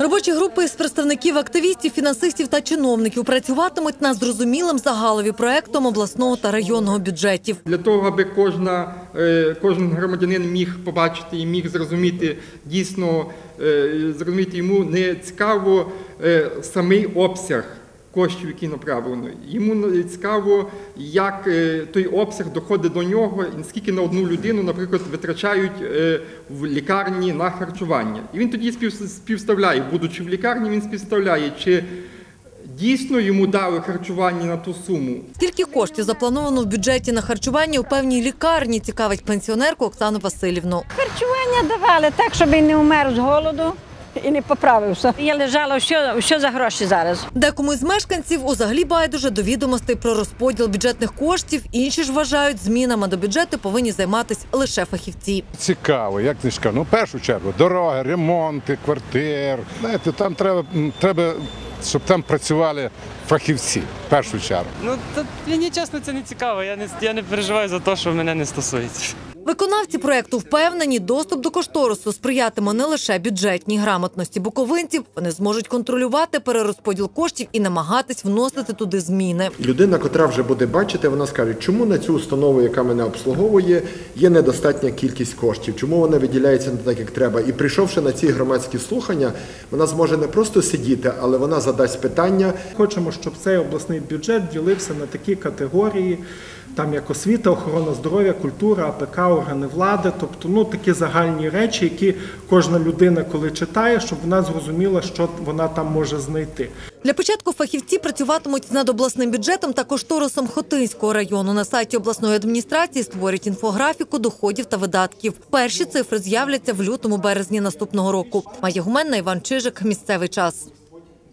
Робочі групи з представників активістів, фінансистів та чиновників працюватимуть над зрозумілим загалові проектом обласного та районного бюджетів. Для того, аби кожна, е, кожен громадянин міг побачити і міг зрозуміти дійсно, е, зрозуміти йому не цікаво е, самий обсяг коштів, які направлено. Йому не цікаво, як е, той обсяг доходить до нього, і наскільки на одну людину, наприклад, витрачають е, в лікарні на харчування. І він тоді спів- співставляє, будучи в лікарні, він співставляє, чи дійсно йому дали харчування на ту суму, Скільки коштів заплановано в бюджеті на харчування у певній лікарні, цікавить пенсіонерку Оксану Васильівну. Харчування давали так, щоб він не умер з голоду і не поправився. Я лежала, що, що за гроші зараз. Декому із мешканців узагалі байдуже до відомостей про розподіл бюджетних коштів. Інші ж вважають, змінами до бюджету повинні займатися лише фахівці. Цікаво, як не цікаво. Ну, в першу чергу, дороги, ремонти, квартир. Знаєте, там треба, треба, щоб там працювали фахівці, в першу чергу. Ну то мені чесно це не цікаво. Я не я не переживаю за те, що мене не стосується. Виконавці проекту впевнені, доступ до кошторису сприятиме не лише бюджетній грамотності буковинців. Вони зможуть контролювати перерозподіл коштів і намагатись вносити туди зміни. Людина, котра вже буде бачити, вона скаже, чому на цю установу, яка мене обслуговує, є недостатня кількість коштів, чому вона виділяється не так, як треба. І прийшовши на ці громадські слухання, вона зможе не просто сидіти, але вона задасть питання, Хочемо, щоб цей обласний бюджет ділився на такі категорії, там як освіта, охорона здоров'я, культура, АПК, органи влади, тобто ну такі загальні речі, які кожна людина, коли читає, щоб вона зрозуміла, що вона там може знайти. Для початку фахівці працюватимуть над обласним бюджетом та кошторисом Хотинського району. На сайті обласної адміністрації створять інфографіку доходів та видатків. Перші цифри з'являться в лютому березні наступного року. Має гуменна Іван Чижик. Місцевий час.